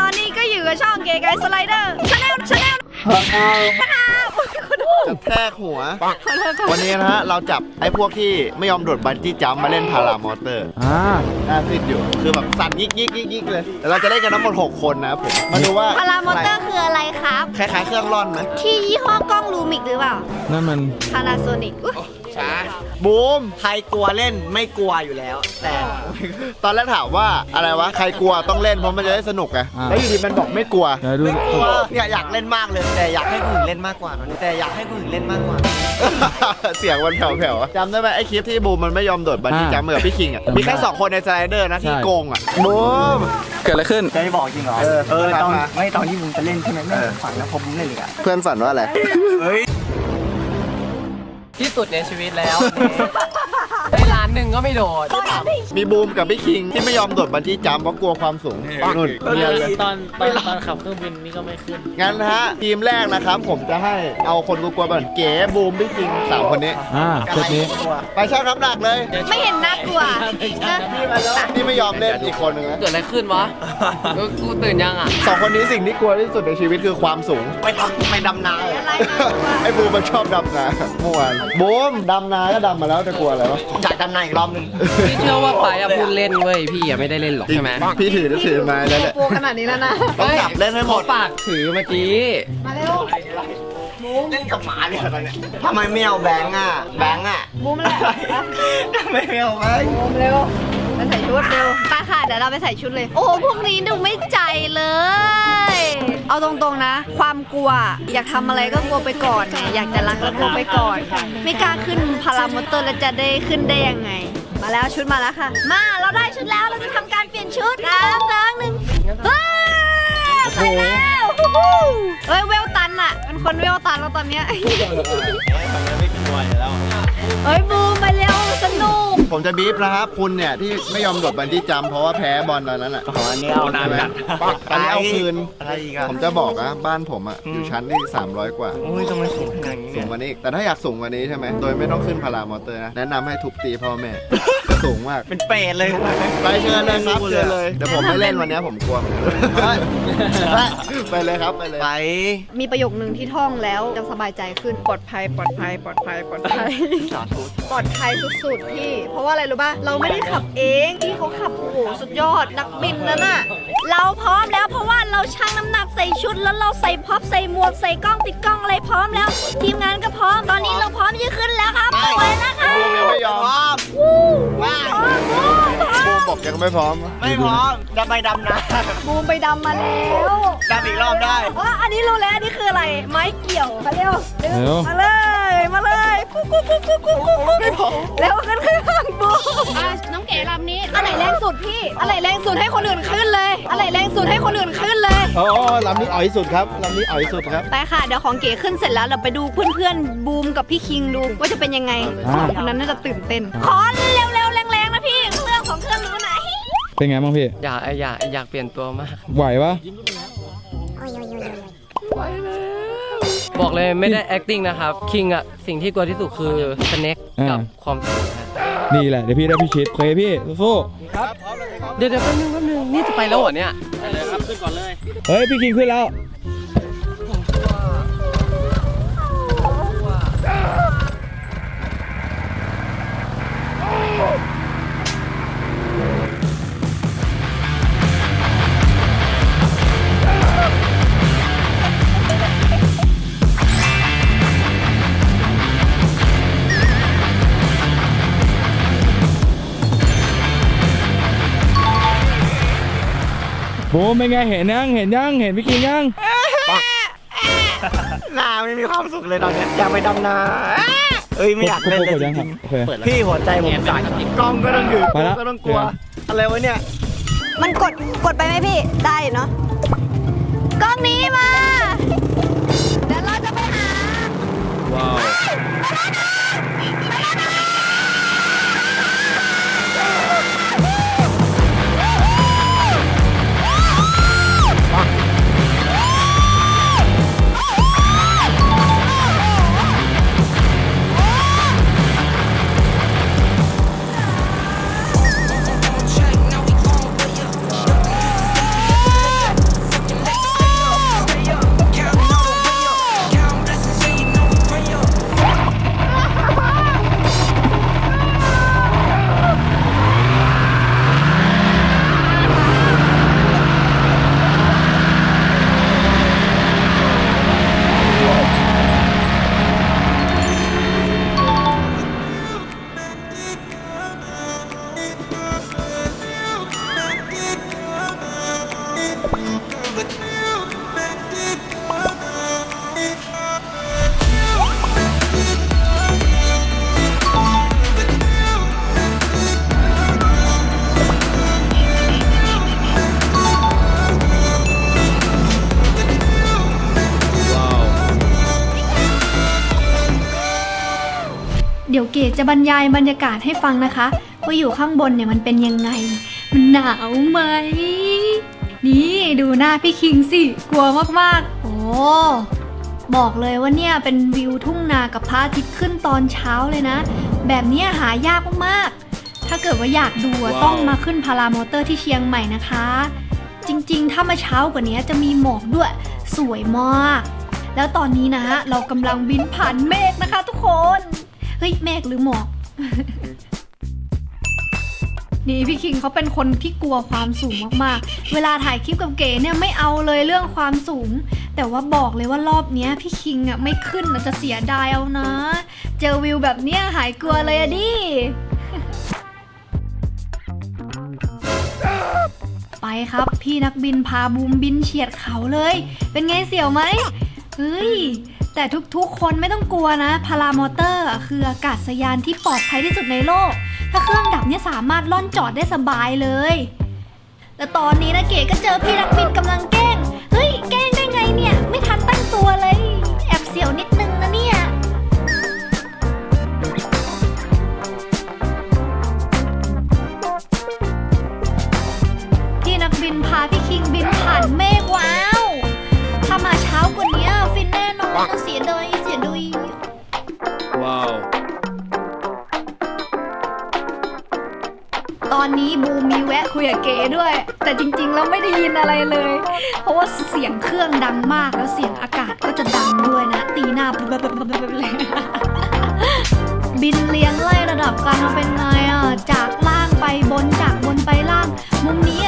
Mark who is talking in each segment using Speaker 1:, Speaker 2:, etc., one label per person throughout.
Speaker 1: ตอนนี้ก็อยู่กับช่องเก๋ไก่สไลเดอร์ชาแนลชาแนลนะคะอุ๊ยขอโทษ
Speaker 2: จะแทกหัว
Speaker 1: ขอโทษค่ะ
Speaker 2: วันนี้นะฮะ เราจับไอ้พวกที่ไม่ยอมโดดบันจี้จัมป์มาเล่นพารามอเตอร์
Speaker 3: อ่า
Speaker 2: น่าฟิตอยู่ คือแบบสั่นยิกยิกยิกยิกเลยแต่เราจะเล่นกันทั้งหมด 6 คนนะครับผม มาดูว่า
Speaker 1: พารามอเตอร์คืออะไรครับ
Speaker 2: คล้ายๆเครื่องร่อนไหม
Speaker 1: ที่ยี่ห้อกล้องลูมิกหรือเปล่า
Speaker 3: นั่นมัน
Speaker 1: พานาโซนิก
Speaker 2: ช้าบูม
Speaker 4: ใครกลัวเล่นไม่กลัวอยู่แล้ว แต่
Speaker 2: ตอนแรกถามว่าอะไรวะใครกลัวต้องเล่นเพราะมันจะได้สนุกไง
Speaker 3: อ่า
Speaker 2: แล้วอยู่ดีมันบอกไม่กลัว
Speaker 3: เดี๋ยวดู
Speaker 4: ไม่กลัวเนี่ยอยากเล่นมากเลย แต่อยากให้คนอื่นเล่นมากกว่านั้นแต่อยากให้คนอื่นเล่นมากกว่า
Speaker 2: เสียงมันแผ่วๆอะจำได้ไหมไอ้คลิปที่บูมมันไม่ยอมโดดบันจี้จัมป์เหมือนกับพี่คิงอะมีแค่สองคนในสไลเดอร์นะที่โกงอะบูม
Speaker 3: เกิดอะไรขึ้น
Speaker 4: จะไม่บอกจริงเหรอ
Speaker 2: เออ
Speaker 4: เออตอน
Speaker 2: มา
Speaker 4: ไม่ตอนที่มึงจะเล่นใช่ไหมไม่
Speaker 2: เออ
Speaker 4: ฝันนะพอมึงเล่นเลยอะ
Speaker 2: เพื่อนฝันว่าอะไร
Speaker 4: เฮ้ย
Speaker 5: ที่สุดในชีวิตแล้วานหนึ่งก็ไม่โดด
Speaker 2: มีบูมกับพี่คิงที่ไม่ยอมโดดบันจี้จัมป์เพราะกลัวความสูงนู่นเรียนเลย
Speaker 6: ตอนตอนตอนขับเครื่องบินนี่ก็ไม่ขึ้น
Speaker 2: งั้นนะฮะทีมแรกนะครับ ผมจะให้เอาคนกลัวๆก่อนเก๋บูมพี่คิงสามคนนี้
Speaker 3: อ่าเซตนี้
Speaker 2: ไปชั่งน้ำหนักเลย
Speaker 1: ไม่เห็นน่ากลัวนะ
Speaker 2: นี่ไม่ยอมเล่นอีกคนหนึงนะ
Speaker 5: เกิดอะไรขึ้นวะกูกูตื่นยังอะ
Speaker 2: สองคนนี้สิ่งที่กลัวที่สุดในชีวิตคือความสูง
Speaker 4: ไปทำไปดำนาเลย
Speaker 1: อะไรน่ากลัว
Speaker 2: ไอ้บูมมันชอบดำนาเมื่อวานบูมดำนาก็ดำมาแล้วจะกลัวอะไรวะ
Speaker 4: อยากดำนาอีกรอบหนึง
Speaker 5: พี่เชื่อว่าไปอะพูดเล่นเว้ยพี่อะไม่ได้เล่นหรอกใช่ไหม
Speaker 2: พี่ถือถือมาแล้วแหละ
Speaker 1: โปขนาดนี้แล้วนะ
Speaker 2: ต้องจับเล่นให้หมด
Speaker 5: เขาฝากถือเมื่อกี้
Speaker 1: มาเร็ว
Speaker 4: เล่นกับหมาเนี่ยตอนเนี้ยทำไมไม่เอาแบงค์อะ แบงค์อะ
Speaker 1: บูมแหละ
Speaker 4: ทำไมไม่เอาแบงค์
Speaker 1: บูมเร็วไปใส่ชุดเร็วไปค่ะ เดี๋ยวเราไปใส่ชุดเลย โอ้โหพวกนี้ดูไม่ใจเลย เอาตรงๆนะ ความกลัว อยากทำอะไรก็กลัวไปก่อนไงอยากจะรักก็กลัวไปก่อน ไม่กล้าขึ้นพารามอเตอร์แล้วจะได้ขึ้นได้ยังไง มาแล้วชุดมาแล้วค่ะ มาเราได้ชุดแล้วเราจะทำการเปลี่ยนชุดน้ำน้ำหนึ่งเฮ้ยไปแล้วฮู้ฮู้เฮ้ยเวลตันอะเป็นคนเวลตันแล้วตอนเนี้ยเฮ้ยบูมไปเร็วสนุก
Speaker 2: ผมจะบีบนะครับคุณเนี่ยที่ไม่ยอมโดดบันจี้จัมป์เพราะว่าแพ้บอลตอนนั้นอะ
Speaker 4: ขออันนี้เอานาน
Speaker 2: ใช่ไหม
Speaker 4: กัน
Speaker 2: ตอนนี้เอาคืน
Speaker 4: อะไรอีกอะ
Speaker 2: ผมจะบอกนะบ้านผมอะอยู่ชั้นที่300 กว่า
Speaker 4: โอ้ยทำไมสูงขนาดนี้
Speaker 2: สู
Speaker 4: เนี่
Speaker 2: ง
Speaker 4: ย
Speaker 2: กว่านี้อีกแต่ถ้าอยากสูงกว่านี้ใช่ไหมโดยไม่ต้องขึ้นพารามอเตอร์นะแนะนำให้ทุบตีพ่อแม่สูงมาก
Speaker 4: เป็นเปรตเลย
Speaker 2: ไปเชิญเลยครับเชิญเลยเดี๋ยวผมไม่เล่นวันนี้ผมกลัวเหมือนกันไปเลยครับไปเลย
Speaker 4: ไป
Speaker 1: มีประโยคนึงที่ท่องแล้วจะสบายใจขึ้นปลอดภัยปลอดภัยปลอดภัยปลอดภัย
Speaker 4: สาธุ
Speaker 1: ปลอดภัยสุดๆพี่เพราะว่าอะไรรู้ป่ะ เราไม่ได้ขับเองพี่เขาขับโอ้โหสุดยอดนักบินนั่นน่ะ เราพร้อมแล้วเพราะว่าเราชั่งน้ำหนักใส่ชุด แล้วเราใส่พ็อปใส่หมวกใส่กล้องติดกล้องอะไรพร้อมแล้ว ทีมงานก็พร้อมตอนนี้เราพร้อมที่จะขึ้นแล้วครับไปเลยนะคะ
Speaker 2: บูมยังไม่ยอม
Speaker 1: วู้
Speaker 4: ว่า
Speaker 1: พร้อมพร้อมพร้อ
Speaker 2: บูม
Speaker 1: ม
Speaker 2: บอกยังไม่พร้อม
Speaker 4: ไม่พร้อมจะไปดำนา
Speaker 1: บูมไปดำมาแล้ว
Speaker 4: ดำอีกรอบได้
Speaker 1: ว่าอันนี้รู้แล้วอันนี้คืออะไร ไม้เกี่ยวมาเร็ว
Speaker 3: เร็ว
Speaker 1: มาเลย มาเลยกุ๊กกุ๊กกุ๊กกุ๊กกุ๊กกุ๊กแล้วขึ้นขึ้นขึ้นบูน้องเก๋ลำนี้อันไหนแรงสุดพี่อันไหนแรงสุดให้คนอื่นขึ้นเลยอันไหนแรงสุดให้คนอื่นขึ้นเลย
Speaker 2: อ๋อลำนี้อ่อยสุดครับลำนี้อ่อยสุดครับ
Speaker 1: ไปค่ะเดี๋ยวของเก๋ขึ้นเสร็จแล้วเราไปดูเพื่อนๆบูมกับพี่คิงดูว่าจะเป็นยังไงสองคนนั้นน่าจะตื่นเต้นขอเร็วๆแรงๆนะพี่เครื่องของเครื่องนู้นนะ
Speaker 3: เป็นไงบ้างพี่
Speaker 5: อยากอยากอยากเปลี่ยนตัวมาก
Speaker 3: ไหวปะ
Speaker 5: บอกเลยไม่ได้ acting นะครับ คิงอะสิ่งที่กลัวที่สุดคือสเน็กกับความสูงนะ
Speaker 3: นี่แหละเดี๋ยวพี่ได้พี่ชิดโอเคพี่สู้
Speaker 5: เดี๋ยวเดี๋ยวแป๊บนึงแป๊บนึงนี่จะไปแล้วเหรอเนี่ย
Speaker 3: ๆเฮ้ยพี่คิงขึ้นแล้ว บูมเป็นไงเห็นยังเห็นยังเห็นพี่คิงยัง
Speaker 4: หน้าไม่มีความสุขเลยตอนเนี้ยอยากไปดำนาเอ้ยไม่อยากเล่นเลย
Speaker 3: กด
Speaker 4: จ
Speaker 3: ยังค
Speaker 4: ริ
Speaker 3: รับ
Speaker 4: ง
Speaker 3: โอเค
Speaker 4: ๆพี่หัวใจผมสั่นกล้องก็ต้องถือ
Speaker 3: ไปละ
Speaker 4: ก็ต้องกลัว อะไรวะเนี่ย
Speaker 1: มันกดกดไปไหมพี่ได้อยู่เนาะกล้องนี้มา เดี๋ยวเราจะไปหา
Speaker 3: ว้าว
Speaker 1: กดจะบรรยายบรรยากาศให้ฟังนะคะ ว่าอยู่ข้างบนเนี่ยมันเป็นยังไง มันหนาวไหม นี่ดูหน้าพี่คิงสิ กลัวมากๆ โอ้บอกเลยว่าเนี่ยเป็นวิวทุ่งนากับพระอาทิตย์ขึ้นตอนเช้าเลยนะ แบบเนี้ยหายากมากๆ ถ้าเกิดว่าอยากดูอะ
Speaker 3: ว้าว
Speaker 1: ต้องมาขึ้นพารามอเตอร์ที่เชียงใหม่นะคะ จริงๆ ถ้ามาเช้ากว่านี้จะมีหมอกด้วยสวยมาก แล้วตอนนี้นะเรากำลังบินผ่านเมฆนะคะทุกคน เฮ้ยเมฆหรือหมอก นี่พี่คิงเขาเป็นคนที่กลัวความสูงมากๆ เวลาถ่ายคลิปกับเก๋เนี่ยไม่เอาเลยเรื่องความสูง แต่ว่าบอกเลยว่ารอบเนี้ยพี่คิงอะไม่ขึ้นนะจะเสียดายเอานะ เจอวิวแบบเนี้ยหายกลัวเลยอะดิไปครับพี่นักบินพาบูมบินเฉียดเขาเลย เป็นไงเสียวไหมเฮ้ย แต่ทุกๆ คนไม่ต้องกลัวนะพารามอเตอร์ คืออากาศยานที่ปลอดภัยที่สุดในโลก ถ้าเครื่องดับเนี่ยสามารถล่อนจอดได้สบายเลย แล้วตอนนี้นะเก๋ก็เจอพี่นักบินกำลังแกล้ง เฮ้ย แกล้งได้ไงเนี่ย ไม่ทันตั้งตัวเลย แอบเสียวนิดนึงนะเนี่ยพี่นักบินพาพี่คิงบินผ่านเม นแน่นอนเสียดายเสียดาย
Speaker 3: ว้าว
Speaker 1: ตอนนี้บูมมีแวะคุยกับเก๋ด้วย แต่จริงๆแล้วไม่ได้ยินอะไรเลย เพราะว่าเสียงเครื่องดังมากแล้วเสียงอากาศก็จะดังด้วยนะ ตีหน้าแบบๆๆๆเลย บินเลี้ยงไล่ระดับกันมาเป็นไงอะ จากล่างไปบนจากบนไปล่าง มุมนี้อะเก๋จะเห็น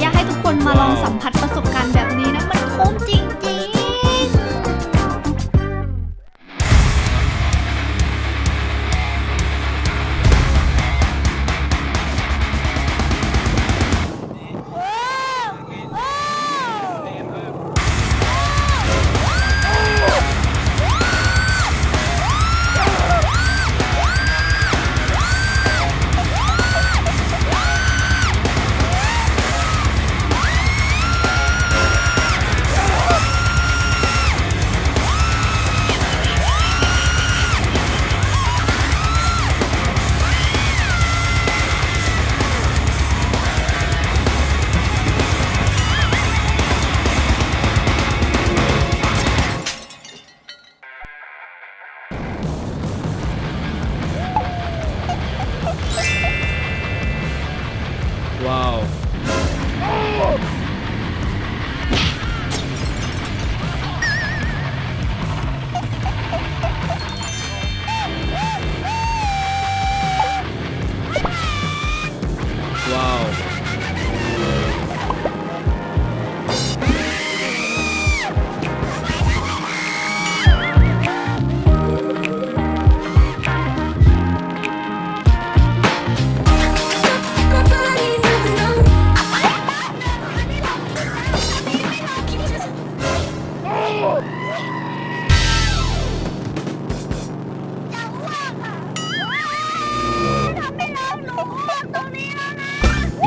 Speaker 1: อยากให้ทุกคนมาลองสัมผัสประสบการณ์แบบนี้นะ มันคุ้มจริง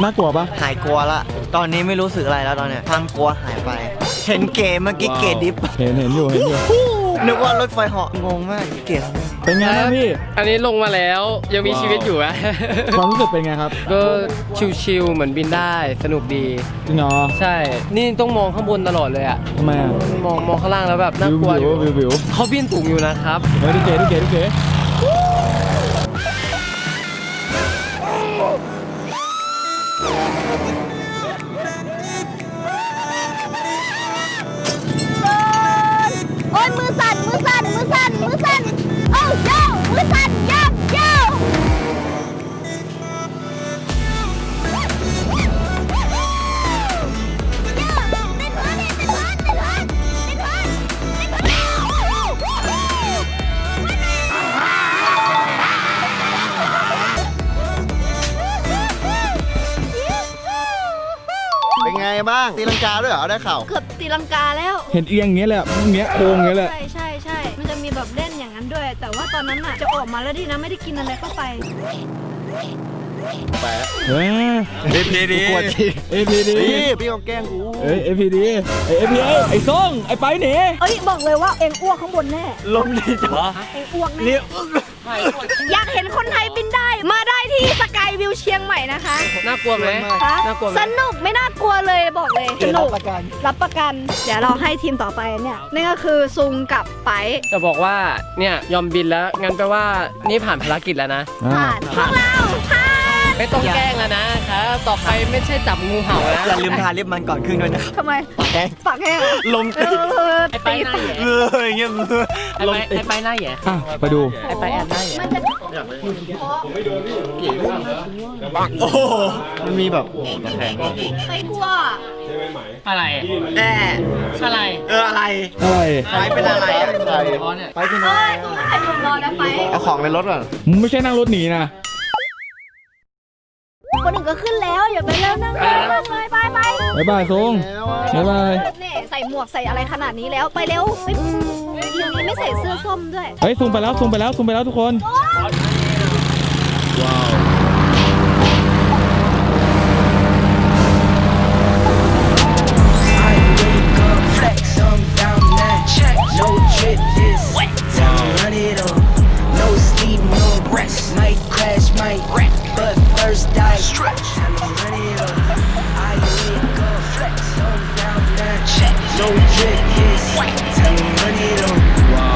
Speaker 2: น่ากลัวปะ
Speaker 4: หายกลัวละ ตอนนี้ไม่รู้สึกอะไรแล้วตอนเนี้ยความกลัวหายไป เห็นเก๋เมื่อกี้เก๋ดิฟ
Speaker 3: เห็นเห็นอยู่เห็นอยู่
Speaker 4: นึกว่ารถไฟเหาะงงมากเก๋ทำไง
Speaker 3: เป็นไงครับพี่
Speaker 5: อันนี้ลงมาแล้วยังมี
Speaker 3: ว้าว
Speaker 5: ชีวิตอยู่อะ
Speaker 3: ความรู้สึกเป็นไงครับ
Speaker 5: ก็ชิลๆเหมือนบินได้สนุกดี
Speaker 3: จริงเหรอ
Speaker 5: ใช่ นี่ต้องมองข้างบนตลอดเลยอะ
Speaker 3: ทำไมอะ
Speaker 5: มองมองข้างล่างแล้วแบบน่ากลัวอ
Speaker 3: วิ
Speaker 5: ยู่
Speaker 3: ววิววิว
Speaker 5: เขาบินสูงอยู่นะครับ
Speaker 3: เฮ้ยดูเก๋ดูเก๋ดูเก๋
Speaker 2: เป็นไงบ้างตีลังกาด้วยเหรอได้ข่าว
Speaker 1: เกือบตีลังกาแล้ว
Speaker 3: เห็นเอียงอย่างเงี้ยแหละอย่างเงี้ยโค้งอย่างเงี้ยแหละ
Speaker 1: ใช่ใช่ใช่มันจะมีแบบเล่นอย่างนั้นด้วย แต่ว่าตอนนั้นอะจะออกมาแล้วดีนะไม่ได้กินอะไรเข้าไป
Speaker 2: ไป
Speaker 3: เฮ้ย
Speaker 2: เอพีดีกลัวจริง
Speaker 3: เอพีดี
Speaker 2: พี่พี่เขาแกล้งกู
Speaker 3: เอ้ยเอพีดีไอเอพีเอไอซ่องไอไปหนี
Speaker 7: เอ้ยบอกเลยว่าเอ็งอ้วกข้างบนแน่
Speaker 2: ลมดีจัง
Speaker 7: เอ็งอ้วกแน่อยากเห็นคนไทยบินได้ มาได้ที่สกายวิวเชียงใหม่นะคะ
Speaker 5: น่ากลัวไหม
Speaker 7: คะ
Speaker 5: น่ากลัวไหม
Speaker 7: สนุกไม่น่ากลัวเลยบอกเลยสนุก
Speaker 4: ประกัน
Speaker 7: รับประกัน
Speaker 1: เดี๋ยวเราให้ทีมต่อไปเนี่ยนั่นก็คือซุงกับไป
Speaker 5: จะบอกว่าเนี่ยยอมบินแล้วงั้นแปลว่านี่ผ่านภารกิจแล้วนะ
Speaker 3: อ่า
Speaker 7: ผ่านพวกเราผ่าน
Speaker 5: ไม่ต้องแกล้งแล้วนะครับ ต่อไปไม่ใช่จับงูเห่านะ
Speaker 4: อย่าลืมทาลิปมันก่อนขึ้นด้วยนะครับ
Speaker 1: ทำไม
Speaker 4: ปากแดง
Speaker 1: ปากแห้งเหรอ
Speaker 2: ลม
Speaker 1: เออ
Speaker 5: ไอ้ไปหน้าแหย่
Speaker 2: เอออย่างเงี้ย
Speaker 5: ไอ้ไปไอ้ไปหน้าแหย่
Speaker 3: อะไปดู
Speaker 5: ไอ้ไปแอบหน้าแหย่
Speaker 7: มันจะ
Speaker 2: โอ้โหมันมีแบบโอ้โหตะแคง
Speaker 1: ไปกลัว
Speaker 5: อะไร
Speaker 2: แน่
Speaker 5: อะไร
Speaker 2: เอออะไร
Speaker 3: อะไร
Speaker 2: ไปเป็นอะไรอะใคร
Speaker 5: อ๋อเนี่ย
Speaker 2: ไปเป็น
Speaker 1: เอ้
Speaker 2: อะไร
Speaker 1: ยซุงใส่ถุงรอนะไป
Speaker 2: เอาของในรถก่อน
Speaker 3: มึงไม่ใช่นั่งรถหนีนะ
Speaker 7: คนอื่นก็ขึ้นแล้วอย่าไปเริ่มนั่งเลยนั่งเลยไปไป
Speaker 3: บายบายซ่ง
Speaker 2: แล้วอะ
Speaker 3: บายบาย
Speaker 1: เนี่ยใส่หมวกใส่อะไรขนาดนี้แล้วไปเร็วไปทีมนี้ไม่ใส่เสื้อส้มด้วย
Speaker 3: เฮ้ยซูมไปแล้วซูมไปแล้วซูมไปแล้วทุกคน
Speaker 8: flex on down that check. No drip this. Time to run it on. No sleep, no rest. Might crash, might wreck. But first I stretch. Time to run it on. I wake up, flex on down that check. No drip this. Time to run it on.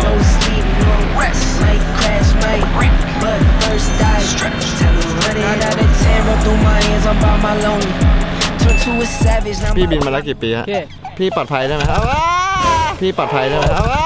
Speaker 8: No sleep, no rest. Might crash, might wreck. But first I stretch. Time to run it on. Nine out of ten, run through my hands, I'm by my lonely. Turn to a savage, now
Speaker 2: พี่
Speaker 8: my
Speaker 2: บินมาแล้วกี่ปีฮะ
Speaker 5: โอเค
Speaker 2: พี่ปลอดภัยได้ไหมครับพี่ปลอดภัยได้ไหมครับ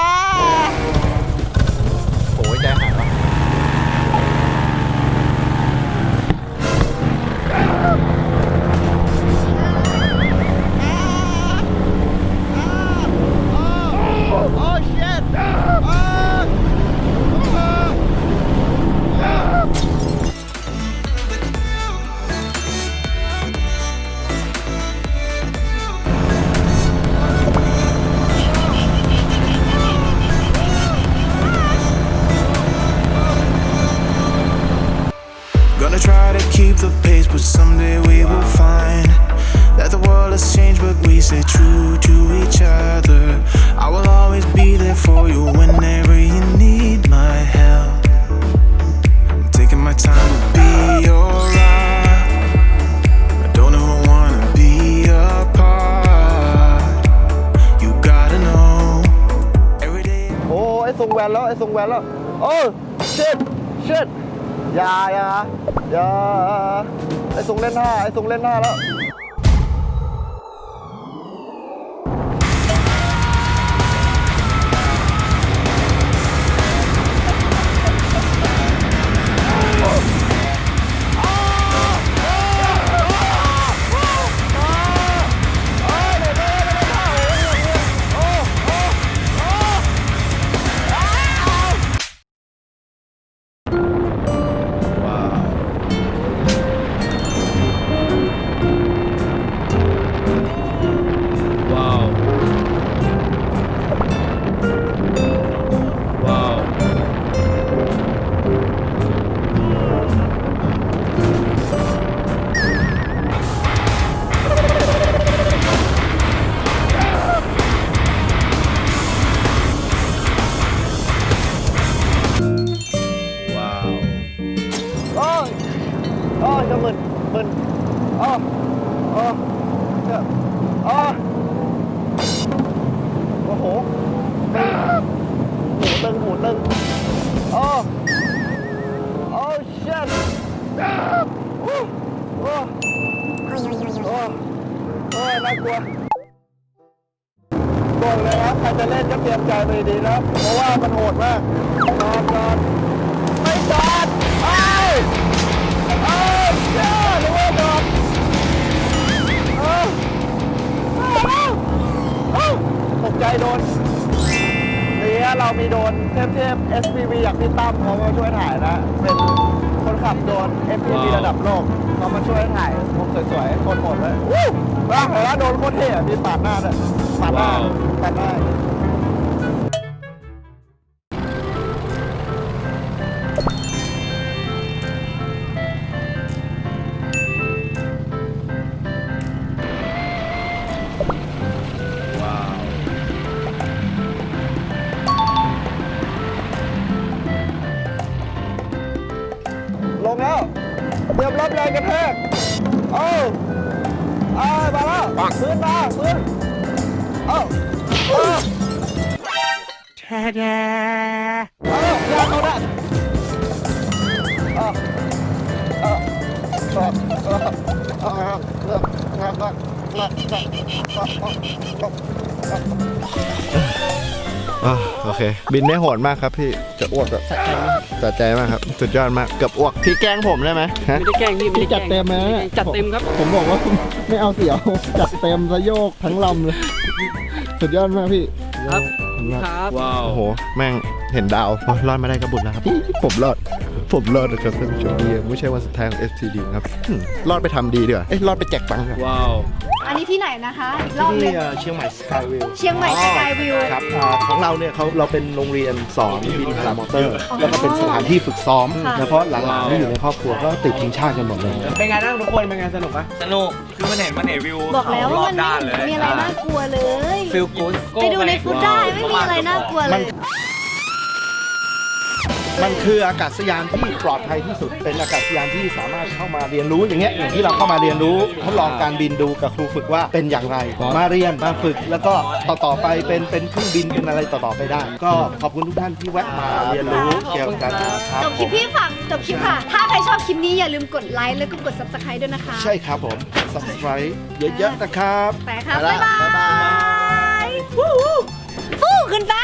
Speaker 2: อย่าอย่าอย่าไอ้สุงเล่นหน้าไอ้สุงเล่นหน้าแล้ว น่ากลัวบอกเลยครับใครจะเล่นก็เตรียมใจไปดีนะเพราะว่ามันโหดมากจอดจอดไม่จอดไอ้ยเอ้เจ้าหรือว่าจอดเอ้าเออตกใจโดน นี่ฮะเรามีโดนเทพเทพ SPV อย่างพี่ตั้มเขามาช่วยถ่ายนะ เป็นคนขับโดน SPV ระดับโลกเขามาช่วยถ่ายมุมสวยๆโคตรโหดเลยวู้ว้าวแล้วโดนโคตรเท่อะพี่ปาดหน้าด้วยปาดหน้าปาดหน้า แช่แช่เอายาเขาได้เอาเอาเอาเอาเอาเอาเอาโอเค บินได้โหดมากครับพี่จะอ้วกอะสะใจมากครับ สุดยอดมากเกือบอ้วกพี่แกล้งผมได้ไหมฮะ
Speaker 5: ไม่ได้แกล้งพี่ไม่ได้
Speaker 2: จัดเต็มไหม
Speaker 5: จัดเต็มครับ
Speaker 2: ผมบอกว่า ไม่เอาเสียว จัดเต็มระโยกทั้งลำเลย สุดยอดมากพี่
Speaker 5: ครับ ครับ
Speaker 3: ว้าว
Speaker 2: โอ้โห แม่งเห็นดาวโอ้ยรอดมาได้ก็บุญแล้วครับ ผมรอด ผมรอดนะครับท่านผู้ชมดีไม่ใช่วันสุดท้ายของ FTD ครับอืมรอดไปทำดีดีกว่าเอ้ยรอดไปแจกตังค์ครับ
Speaker 3: ว้าว
Speaker 1: อันนี้ที่ไหนนะคะอีกรอบหนึ
Speaker 2: ที่
Speaker 1: ง
Speaker 2: เอ่อเชียงใหม่สกายวิว
Speaker 1: เชียงใหม่สกายวิว
Speaker 2: ครับอ่าของเราเนี่ยเขาเราเป็นโรงเรียนสอนบินพารามอเตอร์ แล้วก็เป็นสถานที่ฝึกซ้อม
Speaker 1: ค่ะ
Speaker 2: แล้วเพราะหลานๆที่อยู่ในครอบครัวก็ติดทีมชาติกันหมดเลย
Speaker 6: เป็นไงบ้างทุกคน เป็นไงสนุกปะ
Speaker 4: สนุก
Speaker 9: คือมันเห็นมันเห็นวิว
Speaker 1: บอกแล้ว
Speaker 9: ร
Speaker 1: ว่า
Speaker 9: อ
Speaker 1: มั
Speaker 9: บ
Speaker 1: น
Speaker 9: ด้านเลย
Speaker 1: ไม่มีอะไรน่ากลัวเลย
Speaker 4: ฟิลกู๊ด
Speaker 1: ไปดูในฟุตได้ไม่มีอะไรน่ากลัวเลย
Speaker 2: มันคืออากาศยานที่ปลอดภัยที่สุด เป็นอากาศยานที่สามารถเข้ามาเรียนรู้อย่างเงี้ยอย่างที่เราเข้ามาเรียนรู้ทดลองการบินดูกับครูฝึกว่าเป็นอย่างไร มาเรียนมาฝึกแล้วก็ต่อต่อไปเป็นเป็นเครื่องบินเป็นอะไรต่อต่อไปได้ ก็ขอบคุณทุกท่านที่แวะมาเรียนรู้เกี่ยวกับการบินครับ
Speaker 1: จบคลิปพี่ฝากจบคลิปค่ะ ถ้าใครชอบคลิปนี้อย่าลืมกดไลค์แล้วก็กด subscribe ด้วยนะคะ
Speaker 2: ใช่ครับผม subscribe เยอะๆนะครับ
Speaker 1: ไปครับบ๊ายบาย
Speaker 2: ฟูขึ้นฟ้า